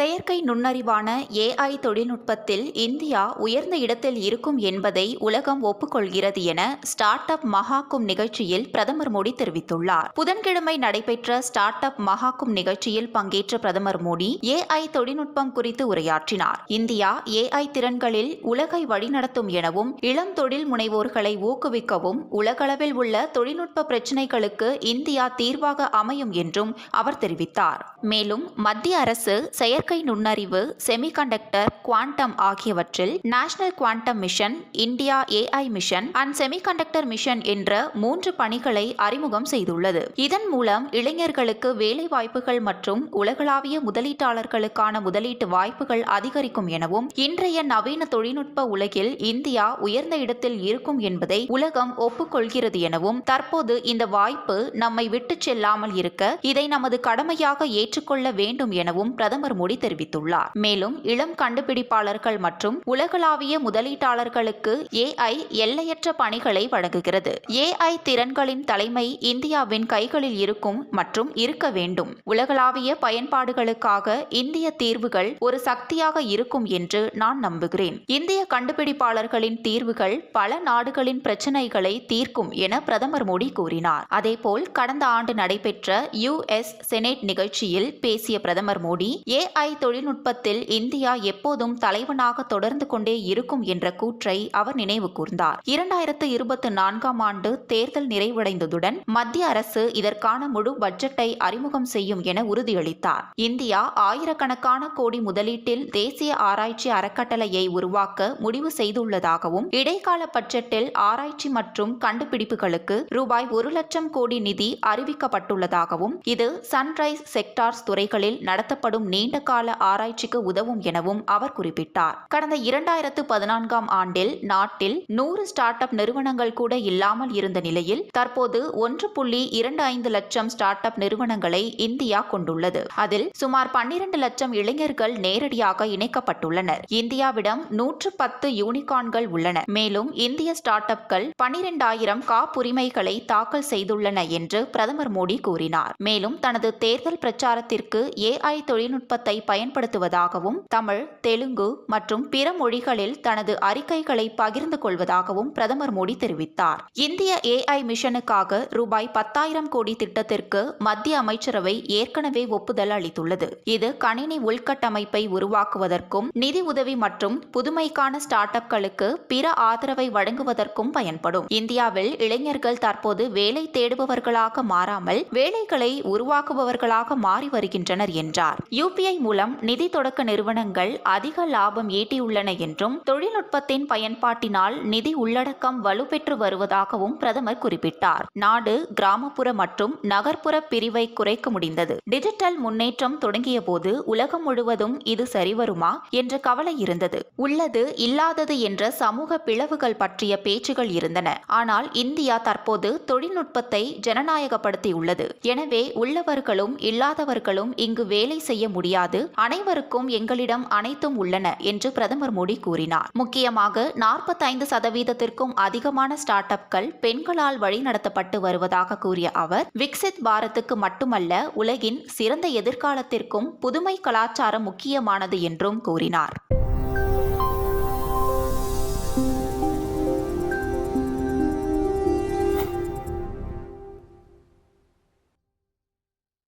செயற்கை நுண்ணறிவான ஏஐ தொழில்நுட்பத்தில் இந்தியா உயர்ந்த இடத்தில் இருக்கும் என்பதை உலகம் ஒப்புக்கொள்கிறது என ஸ்டார்ட் அப் மகாக்கும் நிகழ்ச்சியில் பிரதமர் மோடி தெரிவித்துள்ளார். புதன்கிழமை நடைபெற்ற ஸ்டார்ட் அப் மகாக்கும் நிகழ்ச்சியில் பங்கேற்ற பிரதமர் மோடி ஏஐ தொழில்நுட்பம் குறித்து உரையாற்றினார். இந்தியா ஏஐ திறன்களில் உலகை வழிநடத்தும் எனவும் இளம் தொழில் முனைவோர்களை ஊக்குவிக்கவும் உலகளவில் உள்ள தொழில்நுட்ப பிரச்சினைகளுக்கு இந்தியா தீர்வாக அமையும் என்றும் அவர் தெரிவித்தார். மேலும் மத்திய அரசு செயற்கை நுண்ணறிவு செமிகண்டக்டர் குவாண்டம் ஆகியவற்றில் national quantum mission India AI mission and semiconductor mission என்ற மூன்று பணிகளை அறிமுகம் செய்துள்ளது. இதன் மூலம் இளைஞர்களுக்கு வேலை வாய்ப்புகள் மற்றும் உலகளாவிய முதலீட்டாளர்களுக்கான முதலீட்டு வாய்ப்புகள் அதிகரிக்கும் எனவும் இன்றைய நவீன தொழில்நுட்ப உலகில் இந்தியா உயர்ந்த இடத்தில் இருக்கும் என்பதை உலகம் ஒப்புக்கொள்கிறது எனவும் தற்போது இந்த வாய்ப்பு நம்மை விட்டுச் செல்லாமல் இருக்க இதை நமது கடமையாக ஏற்றுக்கொள்ள வேண்டும் எனவும் பிரதமர் மோடி தெரிவித்துள்ளார். மேலும் இளம் கண்டுபிடிப்பாளர்கள் மற்றும் உலகளாவிய முதலீட்டாளர்களுக்கு ஏஐ எல்லையற்ற பணிகளை வழங்குகிறது. ஏஐ திறன்களின் தலைமை இந்தியாவின் கைகளில் இருக்கும் மற்றும் இருக்க வேண்டும். உலகளாவிய பயன்பாடுகளுக்காக இந்திய தீர்வுகள் ஒரு சக்தியாக இருக்கும் என்று நான் நம்புகிறேன். இந்திய கண்டுபிடிப்பாளர்களின் தீர்வுகள் பல நாடுகளின் பிரச்சினைகளை தீர்க்கும் என பிரதமர் மோடி கூறினார். அதேபோல் கடந்த ஆண்டு நடைபெற்ற யுஎஸ் செனேட் நிகழ்ச்சியில் பேசிய பிரதமர் மோடி ஏஐ தொழில்நுட்பத்தில் இந்தியா எப்போதும் தலைவனாக தொடர்ந்து கொண்டே இருக்கும் என்ற கூற்றை அவர் நினைவு கூர்ந்தார். இரண்டாயிரத்து இருபத்தி நான்காம் ஆண்டு தேர்தல் நிறைவடைந்ததுடன் மத்திய அரசு இதற்கான முழு பட்ஜெட்டை அறிமுகம் செய்யும் என உறுதியளித்தார். இந்தியா ஆயிரக்கணக்கான கோடி முதலீட்டில் தேசிய ஆராய்ச்சி அறக்கட்டளையை உருவாக்க முடிவு செய்துள்ளதாகவும் இடைக்கால பட்ஜெட்டில் ஆராய்ச்சி மற்றும் கண்டுபிடிப்புகளுக்கு ரூபாய் ஒரு லட்சம் கோடி நிதி அறிவிக்கப்பட்டுள்ளதாகவும் இது சன்ரைஸ் செக்டார்ஸ் துறைகளில் நடத்தப்படும் நீண்ட கால ஆராய்ச்சிக்கு உதவும் எனவும் அவர் குறிப்பிட்டார். கடந்த இரண்டாயிரத்து பதினான்காம் ஆண்டில் நாட்டில் நூறு ஸ்டார்ட் அப் நிறுவனங்கள் கூட இல்லாமல் இருந்த நிலையில் தற்போது ஒன்று புள்ளி இரண்டு ஐந்து லட்சம் ஸ்டார்ட் அப் நிறுவனங்களை இந்தியா கொண்டுள்ளது. அதில் சுமார் பன்னிரண்டு லட்சம் இளைஞர்கள் நேரடியாக இணைக்கப்பட்டுள்ளனர். இந்தியாவிடம் நூற்று பத்து யூனிகான்கள் உள்ளன. மேலும் இந்திய ஸ்டார்ட் அப்கள் பனிரெண்டாயிரம் காப்புரிமைகளை தாக்கல் செய்துள்ளன என்று பிரதமர் மோடி கூறினார். மேலும் தனது தேர்தல் பிரச்சாரத்திற்கு ஏஐ தொழில்நுட்பத்தை பயன்படுத்துவதாகவும் தமிழ் தெலுங்கு மற்றும் பிற மொழிகளில் தனது அறிக்கைகளை பகிர்ந்து கொள்வதாகவும் பிரதமர் மோடி தெரிவித்தார். இந்திய ஏஐ மிஷனுக்காக ரூபாய் பத்தாயிரம் கோடி திட்டத்திற்கு மத்திய அமைச்சரவை ஏற்கனவே ஒப்புதல் அளித்துள்ளது. இது கணினி உள்கட்டமைப்பை உருவாக்குவதற்கும் நிதி உதவி மற்றும் புதுமைக்கான ஸ்டார்ட் அப்களுக்கு பிற ஆதரவை வழங்குவதற்கும் பயன்படும். இந்தியாவில் இளைஞர்கள் தற்போது வேலை தேடுபவர்களாக மாறாமல் வேலைகளை உருவாக்குபவர்களாக மாறி வருகின்றனர் என்றார். யூபிஐ மூலம் நிதி தொடக்க நிறுவனங்கள் அதிக லாபம் ஈட்டியுள்ளன என்றும் தொழில்நுட்பத்தின் பயன்பாட்டினால் நிதி உள்ளடக்கம் வலுப்பெற்று வருவதாகவும் பிரதமர் குறிப்பிட்டார். நாடு கிராமப்புற மற்றும் நகர்ப்புற பிரிவை குறைக்க முடிந்தது. டிஜிட்டல் முன்னேற்றம் தொடங்கிய போது உலகம் முழுவதும் இது சரிவருமா என்ற கவலை இருந்தது. உள்ளது இல்லாதது என்ற சமூக பிளவுகள் பற்றிய பேச்சுகள் இருந்தன. ஆனால் இந்தியா தற்போது தொழில்நுட்பத்தை ஜனநாயகப்படுத்தியுள்ளது. எனவே உள்ளவர்களும் இல்லாதவர்களும் இங்கு வேலை செய்ய முடியாது அனைவருக்கும் எங்களிடம் அனைத்தும் உள்ளன என்று பிரதமர் மோடி கூறினார். முக்கியமாக நாற்பத்தைந்து சதவீதத்திற்கும் அதிகமான ஸ்டார்ட் அப்கள் பெண்களால் வழிநடத்தப்பட்டு வருவதாக கூறிய அவர் விக்சித் பாரத்துக்கு மட்டுமல்ல உலகின் சிறந்த எதிர்காலத்திற்கும் புதுமை கலாச்சாரம் முக்கியமானது என்றும் கூறினார்.